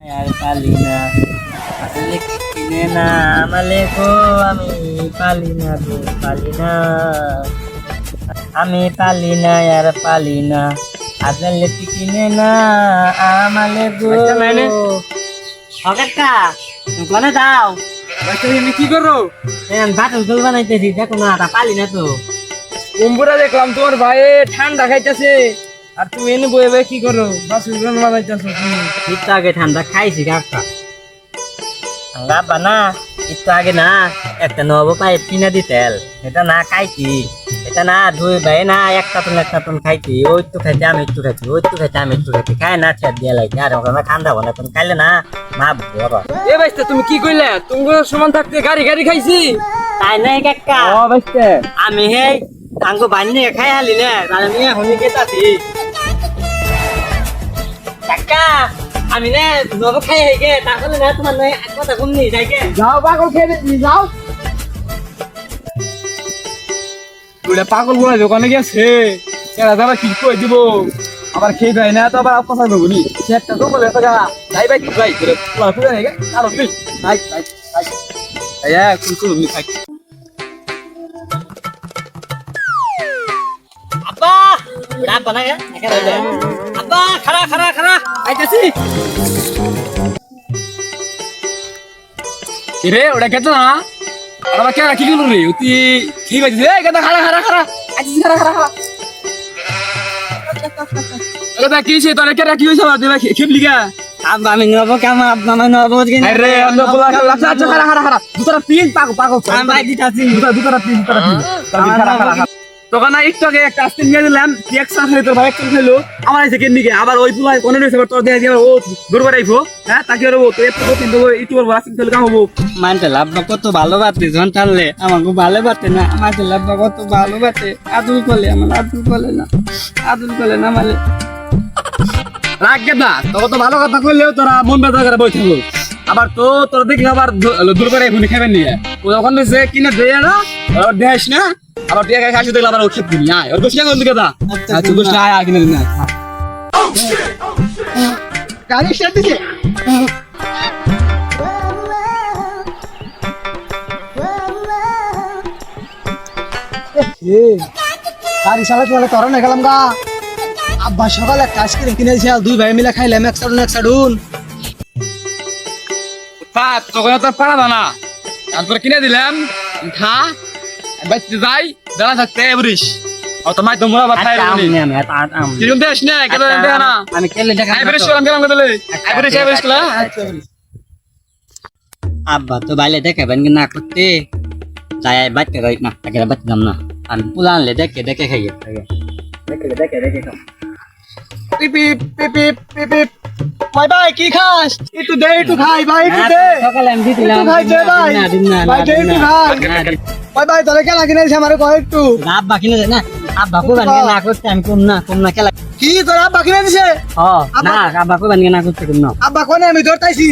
আর পালি না আসলে কিনে না আমালে গো আমি পালি না গো পালি না আমি পালি না আর পালি না আসলে কিনে না আমালে গো আচ্ছা, মানে? হকাকা দাও তুমি কি করো ভাত উঠল বানাইতেছি দেখো না পালি না তো কুম্বুরা দেখলাম তোমার ভাই ঠান্ডা খাইতেছে আর তুমি এনে বয়ে বয়ে কি করো? বাস উড়ান বানাইতেছো তুমি। একটু আগে ঠান্ডা খাইছি কাকা। গাবা না একটু আগে না একটা নব পাইপ কিনে দিতেল এটা না খাইছি এটা না দুই ভাই না একটা টন একটা টন খাইছি ওই একটু খাইতে আমি একটু খাইছি ওই একটু খাইতে আমি একটু খাইছি। খাই না ছেদ দিয়ে লাগছে আর ওখানে ঠান্ডা বলে তুমি খাইলে না মা বড় এ বাইস্তে তুমি কি কইলে? তুমি সমান থাকতে গাড়ি গাড়ি খাইছি। তাই নাই কাকা। ও বাইস্তে। আমি হে আঙ্গো বানিয়ে খাই হালি না আমি গেতাছি। কাকা আমি না নব খাই হয়ে গে তাহলে না তোমার নয় এক কথা শুননি যাই গে। যাও পাগল খেয়ে যাও। পাগল বলে দোকানে গেছে এরা কি কই দিব? আবার খেয়ে না তো আবার কথা দেবো নি? একটা তো বলে তো যাই ভাই কি ভাই করে পোলা ফুলে নেই আরও তুই ভাই ভাই ভাই আয়া কুল কুল নি খাই? আব্বা একা রইলে আব্বা খারা খারা খারা আইতাছি। রে ওটা কেতো না? আর আবার কে কি গেল রে? তুই ঠিক আছে এ কেতো খারা খারা খারা আছিস খারা খারা খারা এটা কি সে তোর কে রাখি হইছে আমার দেবা খেপলি গা আব্বা আমি নব কাম আব্বা আমি নব কিন আরে অন্য পোলা খালা আচ্ছা আচ্ছা খারা খারা খারা দুতরা পিন পাগো পাগো আমি ভাই দিতাছি দুতরা দুতরা পিন দুতরা পিন খারা খারা খারা তখন না একটু আগে একটা আস্তে নিয়ে দিলাম এক সাথে তোর ভাই একটু খেলো আমার এসে কেন নিকে আবার ওই পুলাই কোনে রয়েছে তোর দেখা দিয়ে ও দূর করে আইবো। হ্যাঁ তাকে আর ও তো একটু আস্তে খেলে কাম হব। মানতে লাভবা কত ভালো বাতে টানলে আমাকে ভালো বাতে না আমাকে লাভবা কত ভালো বাতে আদুল করলে আমার আদুল করলে না আদুল করলে না মানে। রাগ গেদা তোকে তো ভালো কথা কইলেও তোরা মন বেদা করে বই থাকব। আবার তো তোর দেখি আবার দূর করে এখনই খাবেন নিয়ে ও যখন কিনে দেয় না আবার না। আবার তুই একা খাসি দেখলে আবার ও খেত দিবি আয়। ওর গোষ্ঠী কোন দিকে দা? আচ্ছা গোষ্ঠী আয় দিন আয়। গাড়ি স্টার্ট দিছে গাড়ি চালাতে চালাতে তরণ গেলাম গা। আব্বা, সকালে একটা আইসক্রিম কিনেছে দুই ভাই মিলে খাইলাম, এক সাডুন এক সাডুন পাত তখন তো পারা না তারপরে কিনে দিলাম। খা বাইতে যাই দাঁড়া থাকতে বরিস ও তোমার তোমরা বাতাই রানি কীরকম দেশ না কেন দেখ না আমি কেলে দেখা আই বরিস কেমন কেমন দিলে আই বরিস আই বরিস কলা আব্বা তো বাইলে দেখাবেন না করতে যাই বাচ্চা রই না আগে বাচ্চা দাম না আমি পুলানলে দেখে দেখে খাই দেখে দেখে দেখে খাও পিপ পিপ পিপ পিপ পিপ পিপ ভাই ভাই কি খাস একটু দে একটু খাই ভাই একটু দে সকালে আমি দিছিলাম একটু খাই দে ভাই না দিন না ভাই দে একটু খাই ভাই ভাই তোরে খেলা কিনেছে আমার কয় একটু। আব্বা কিনে না আব্বা কো বানিয়ে না করতে আমি কম না কম না খেলা। কি তোর আব্বা কিনে দিছে? ও না আব্বা কো বানিয়ে না করতে কম না। আব্বা কোনে আমি ধরতাইছি।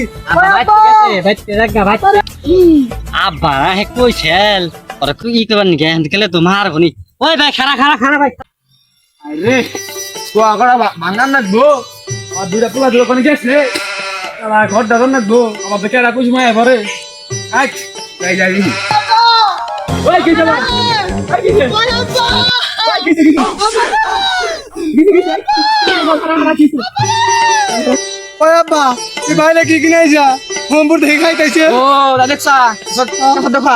আব্বা হে কই ছেল ওরা ই করবার নি গেন খেলে তো মার বনি ওই ভাই খারা খারা খারা ভাই। আরে তো আগড়া ভাঙান নাকবো। আমার দুইটা পোলা দুটো কোনে গেছে। ঘর দাদন নাকবো। আমার বেকার রাখুস মায় ভরে আজ যাই যাই। ওই কি আব্বা তুই ভাই না কি কিনেছে হোমপুর থেকে খাইতেছে। ও দেখছা দেখো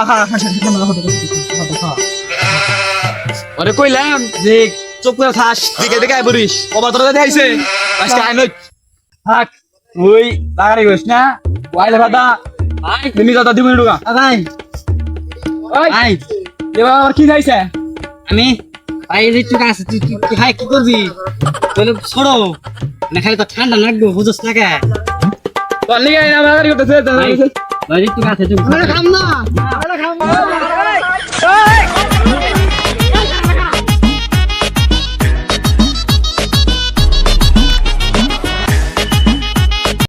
ওরে কইলাম যে চোখ করে থাস দিকে দিকে আই বরিস কবার তোরা দেখাইছে। আজকে আই নই থাক ওই লাগারি না। ওয়াইলে ভাদা আই তুমি দাদা দিবি ঢুকা। ভাই ভাই এবার আবার কি খাইছে? আমি? ভাই এই যে তুই তুই কি করবি? বলে ছোড়ো না খালি তো ঠান্ডা লাগবে বুঝোস না কে? তোর লিগে আমার করতেছে ভাই তুই তুই খাম না। খাম না।